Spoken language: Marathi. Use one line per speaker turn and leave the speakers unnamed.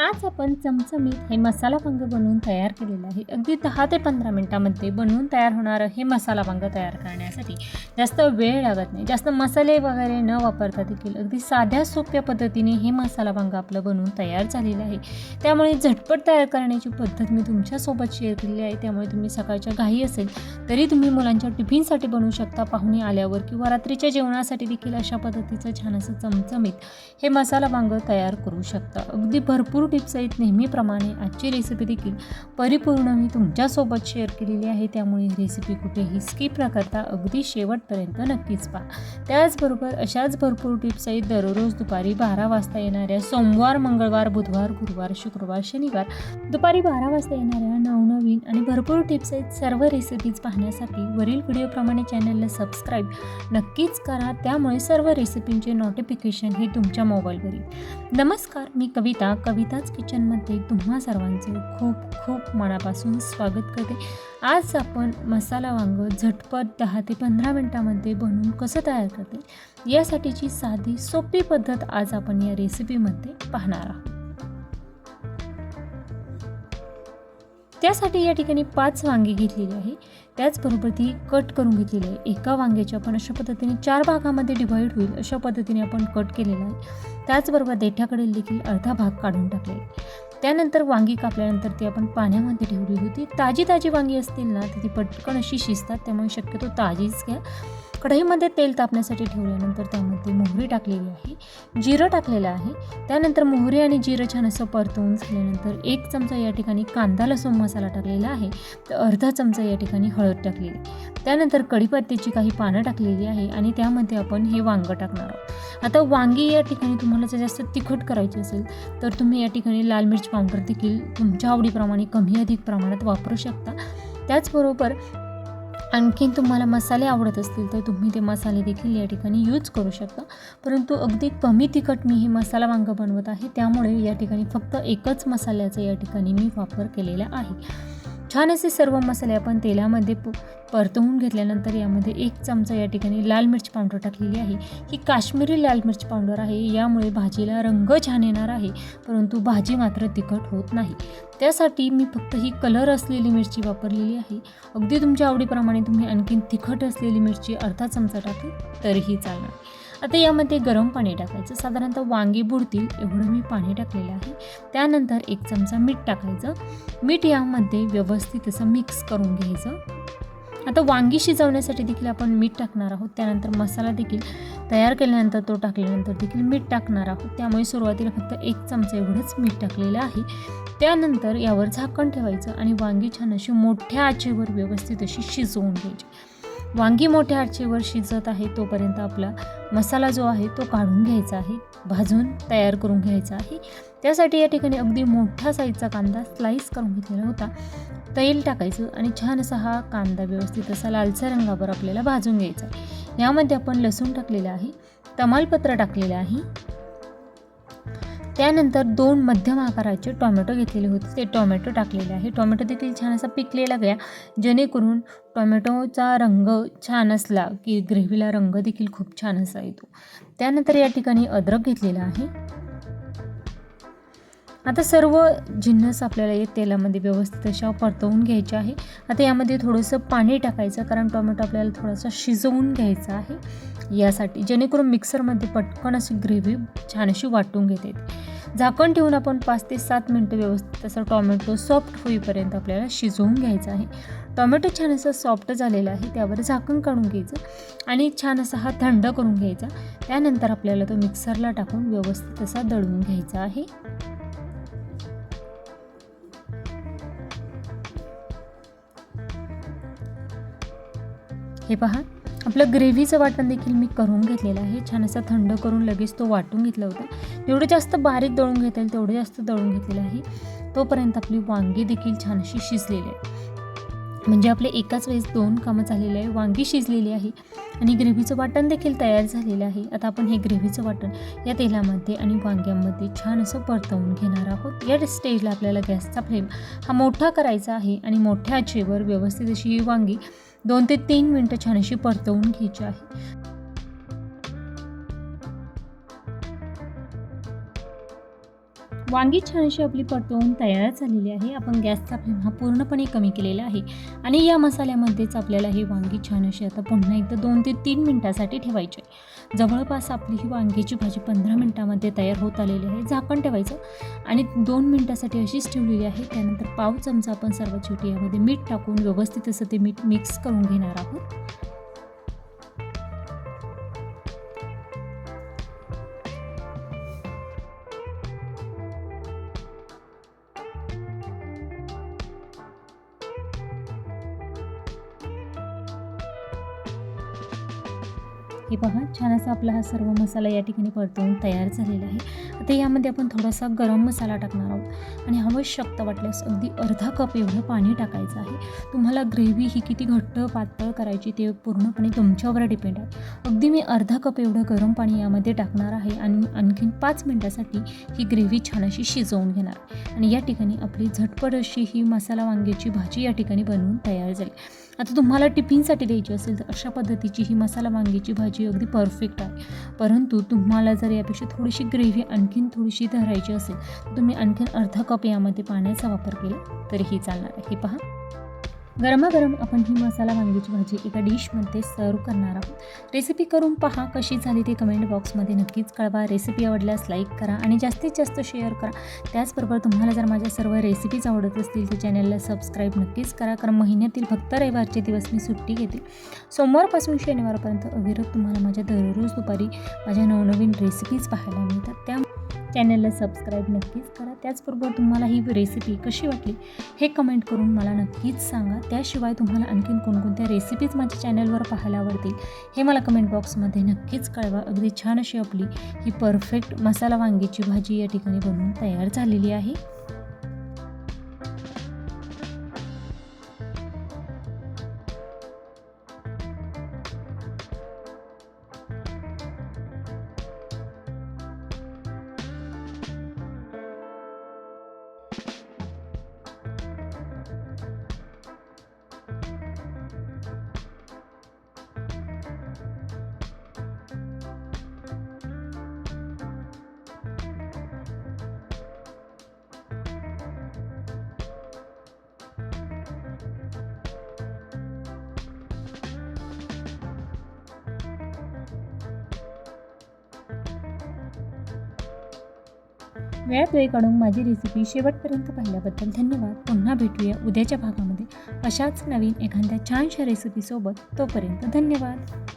आज आपण चमचमीत हे मसाला वांग बनवून तयार केलेलं आहे. अगदी दहा ते पंधरा मिनटामध्ये बनवून तयार होणारं हे मसाला वांग तयार करण्यासाठी. जास्त वेळ लागत नाही. जास्त मसाले वगैरे न वापरता देखील अगदी साध्या सोप्या पद्धतीने हे मसाला वांग आपलं बनवून तयार झालेलं आहे. त्यामुळे झटपट तयार करण्याची पद्धत मी तुमच्यासोबत शेअर केलेली आहे. त्यामुळे तुम्ही सकाळच्या घाई असेल तरी तुम्ही मुलांच्या टिफिनसाठी बनवू शकता. पाहुणे आल्यावर किंवा रात्रीच्या जेवणासाठी देखील अशा पद्धतीचं छान असं चमचमीत हे मसाला वांग तयार करू शकता. अगदी भरपूर टिप्स आहेत नेहमीप्रमाणे. आजची रेसिपी देखील परिपूर्ण मी तुमच्यासोबत शेअर केलेली आहे. त्यामुळे रेसिपी कुठेही स्किप न करता अगदी शेवटपर्यंत नक्कीच पहा. त्याचबरोबर अशाच भरपूर टिप्स आहेत. दररोज दुपारी बारा वाजता येणाऱ्या सोमवार मंगळवार बुधवार गुरुवार शुक्रवार शनिवार दुपारी बारा वाजता येणाऱ्या नवनवीन आणि भरपूर टिप्स आहेत. सर्व रेसिपीज पाहण्यासाठी वरील व्हिडिओप्रमाणे चॅनलला सबस्क्राईब नक्कीच करा. त्यामुळे सर्व रेसिपींचे नोटिफिकेशन हे तुमच्या मोबाईलवर येईल नमस्कार मी कविता. कविता कविताच किचनमध्ये तुम्हा सर्वांचे खूप खूप मनापासून स्वागत करते. आज आपण मसाला वांग झटपट दहा ते पंधरा मिनटामध्ये बनवून कसं तयार करते यासाठीची साधी सोपी पद्धत आज आपण या रेसिपीमध्ये पाहणार आहोत. त्यासाठी या ठिकाणी पाच वांगी घेतलेली आहे. त्याचबरोबर ती कट करून घेतलेली आहे. एका वांग्याची आपण अशा पद्धतीने चार भागामध्ये डिव्हाइड होईल अशा पद्धतीने आपण कट केलेला आहे. त्याचबरोबर देठ्याकडील देखील अर्धा भाग काढून टाकले त्यानंतर वांगी कापल्यानंतर ती आपण पाण्यामध्ये ठेवली होती. ताजी ताजी वांगी असतील ना तर ती पटकन अशी शिजतात त्यामुळे शक्यतो ताजीच घ्या. कढईमध्ये तेल तापण्यासाठी ठेवल्यानंतर त्यामध्ये मोहरी टाकलेली आहे जिरं टाकलेलं आहे. त्यानंतर मोहरी आणि जिरं छान असं परतवून झाल्यानंतर एक चमचा या ठिकाणी कांदा लसूण मसाला टाकलेला आहे. तर अर्धा चमचा या ठिकाणी हळद टाकलेली त्यानंतर कढीपत्त्याची काही पानं टाकलेली आहे आणि त्यामध्ये आपण हे वांगं टाकणार आहोत. आता वांगी या ठिकाणी तुम्हाला जर जास्त तिखट करायची असेल तर तुम्ही या ठिकाणी लाल मिरच पावडर देखील तुमच्या आवडीप्रमाणे कमी अधिक प्रमाणात वापरू शकता. त्याचबरोबर आणखीन तुम्हाला मसाले आवडत असतील तर तुम्ही ते मसाले देखील या ठिकाणी यूज करू शकता. परंतु अगदी कमी तिखट मी हे मसाला वांगं बनवत आहे त्यामुळे या ठिकाणी फक्त एकच मसाल्याचा या ठिकाणी मी वापर केलेला आहे. छान असे सर्व मसाले आपण तेलामध्ये प परतवून घेतल्यानंतर यामध्ये एक चमचा या ठिकाणी लाल मिरच पावडर टाकलेली आहे. ही काश्मीरी लाल मिरच पावडर आहे. यामुळे भाजीला रंग छान येणार आहे. परंतु भाजी मात्र तिखट होत नाही. त्यासाठी मी फक्त ही कलर असलेली मिरची वापरलेली आहे. अगदी तुमच्या आवडीप्रमाणे तुम्ही आणखीन तिखट असलेली मिरची अर्धा चमचा टाकली तरीही चालणार. आता यामध्ये गरम पाणी टाकायचं. साधारणतः वांगी बुडतील एवढं मी पाणी टाकलेलं आहे. त्यानंतर एक चमचा मीठ टाकायचं. मीठ यामध्ये व्यवस्थित असं मिक्स करून घ्यायचं. आता वांगी शिजवण्यासाठी देखील आपण मीठ टाकणार आहोत. त्यानंतर मसाला देखील तयार केल्यानंतर तो टाकल्यानंतर देखील मीठ टाकणार आहोत. त्यामुळे सुरुवातीला फक्त एक चमचा एवढंच मीठ टाकलेलं आहे. त्यानंतर यावर झाकण ठेवायचं आणि वांगी छान अशी मोठ्या आचेवर व्यवस्थित अशी शिजवून घ्यायची. वांगी मोठ्या आचेवर शिजत आहे तोपर्यंत आपला मसाला जो आहे तो काढून घ्यायचा आहे भाजून तयार करून घ्यायचा आहे. त्यासाठी या ठिकाणी अगदी मोठ्या साईजचा कांदा स्लाईस करून घेतलेला होता. तेल टाकायचं आणि छान असा हा कांदा व्यवस्थित असा लालसर रंगावर आपल्याला भाजून घ्यायचा आहे. यामध्ये आपण लसूण टाकलेलं आहे तमालपत्र टाकलेलं आहे त्यानंतर दोन मध्यम आकाराचे टॉमॅटो घेतलेले होते. ते टॉमॅटो टाकलेले आहे. टॉमॅटो देखील छान असा पिकलेला गया जेणेकरून टॉमॅटोचा रंग छान असला की ग्रेव्हीला रंग देखील खूप छान असा येतो. त्यानंतर या ठिकाणी अद्रक घेतलेला आहे. आता सर्व जिन्नस आपल्याला या तेलामध्ये व्यवस्थित अशा परतवून घ्यायचे आहे. आता यामध्ये थोडंसं पाणी टाकायचं कारण टोमॅटो आपल्याला थोडासा शिजवून घ्यायचा आहे. यासाठी जेणेकरून मिक्सरमध्ये पटकन अशी ग्रेव्ही छान अशी वाटून घेते झाकण ठेवून आपण पाच ते सात मिनटं व्यवस्थित असं टॉमॅटो सॉफ्ट होईपर्यंत आपल्याला शिजवून घ्यायचं आहे. टॉमॅटो छान असं सॉफ्ट झालेलं आहे त्यावर झाकण काढून घ्यायचं आणि छान असा हा थंड करून घ्यायचा. त्यानंतर आपल्याला तो मिक्सरला टाकून व्यवस्थित असा दळून घ्यायचा आहे. हे पहा आपलं ग्रेव्हीचं वाटण देखील मी करून घेतलेलं आहे. छान असं थंड करून लगेच तो वाटून घेतला होता. जेवढं जास्त बारीक दळून घेता येईल तेवढं जास्त दळून घेतलेलं आहे. तोपर्यंत आपली वांगी देखील छान अशी शिजलेली आहे. म्हणजे आपले एकाच वेळेस दोन कामं झालेले आहे. वांगी शिजलेली आहे आणि ग्रेव्हीचं वाटण देखील तयार झालेलं आहे. आता आपण हे ग्रेव्हीचं वाटण या तेलामध्ये आणि वांग्यामध्ये छान असं परतवून घेणार आहोत. या स्टेजला आपल्याला गॅसचा फ्लेम हा मोठा करायचा आहे आणि मोठ्या आचेवर व्यवस्थित अशी ही वांगी दोन ते तीन मिनटं छान अशी परतवून घ्यायची आहे. वांगी छान अशी आपली परतवून तयार झालेली आहे. आपण गॅसचा फ्लेम हा पूर्णपणे कमी केलेला आहे. आणि या मसाल्यामध्येच आपल्याला ही वांगी छान अशी आता पुन्हा एकदा दोन ते तीन मिनटासाठी ठेवायची आहे. जवळपास आपली ही वांग्याची भाजी पंधरा मिनटामध्ये तयार होत आलेली आहे. झाकण ठेवायचं आणि दोन मिनटासाठी अशीच ठेवलेली आहे. त्यानंतर पाव चमचा आपण सर्वात छोटी यामध्ये मीठ टाकून व्यवस्थित असं ते मीठ मिक्स करून घेणार आहोत. हे पहा छान असा आपला हा सर्व मसाला या ठिकाणी परतवून तयार झालेला आहे. आता यामध्ये आपण थोडासा गरम मसाला टाकणार आहोत. आणि आवश्यकता वाटल्यास अगदी अर्धा कप एवढं पाणी टाकायचं आहे. तुम्हाला ग्रेव्ही ही किती घट्ट पातळ करायची ते पूर्णपणे तुमच्यावर डिपेंड आहे. अगदी मी अर्धा कप एवढं गरम पाणी यामध्ये टाकणार आहे आणि आणखीन पाच मिनटासाठी ही ग्रेव्ही छान अशी शिजवून घेणार. आणि या ठिकाणी आपली झटपट अशी ही मसाला वांग्याची भाजी या ठिकाणी बनवून तयार झाली. आता तुम्हाला टिफिनसाठी द्यायची असेल तर अशा पद्धतीची ही मसाला वांग्याची भाजी अगदी परफेक्ट आहे. परंतु तुम्हाला जर यापेक्षा थोडीशी ग्रेव्ही आणखीन थोडीशी धरायची असेल तर तुम्ही आणखीन अर्धा कप यामध्ये पाण्याचा वापर केला तरीही चालणार आहे. हे पहा. गरमागरम आपण ही मसाला वांग्याची भाजी एका डिशमध्ये सर्व करणार आहोत. रेसिपी करून पहा कशी झाली ते कमेंट बॉक्समध्ये नक्कीच कळवा. रेसिपी आवडल्यास लाईक करा आणि जास्तीत जास्त शेअर करा. त्याचबरोबर तुम्हाला जर माझ्या सर्व रेसिपीज आवडत असतील तर चॅनलला सबस्क्राईब नक्कीच करा. कारण महिन्यातील फक्त रविवारचे दिवस मी सुट्टी घेते. सोमवारपासून शनिवारपर्यंत अविरत तुम्हाला माझ्या दररोज दुपारी माझ्या नवनवीन रेसिपीज पाहायला मिळतात. त्या चॅनलला सबस्क्राईब नक्कीच करा. त्याचबरोबर तुम्हाला ही रेसिपी कशी वाटली हे कमेंट करून मला नक्कीच सांगा. त्याशिवाय तुम्हाला आणखीन कोणकोणत्या रेसिपीज माझ्या चॅनलवर पाहायला आवडतील हे मला कमेंट बॉक्समध्ये नक्कीच कळवा. अगदी छान अशी आपली ही परफेक्ट मसाला वांगीची भाजी या ठिकाणी बनवून तयार झालेली आहे. वेळ काढून माझी रेसिपी शेवटपर्यंत पाहिल्याबद्दल धन्यवाद. पुन्हा भेटूया उद्याच्या भागामध्ये. अशाच नवीन एखाद्या छानशा रेसिपीसोबत तोपर्यंत धन्यवाद.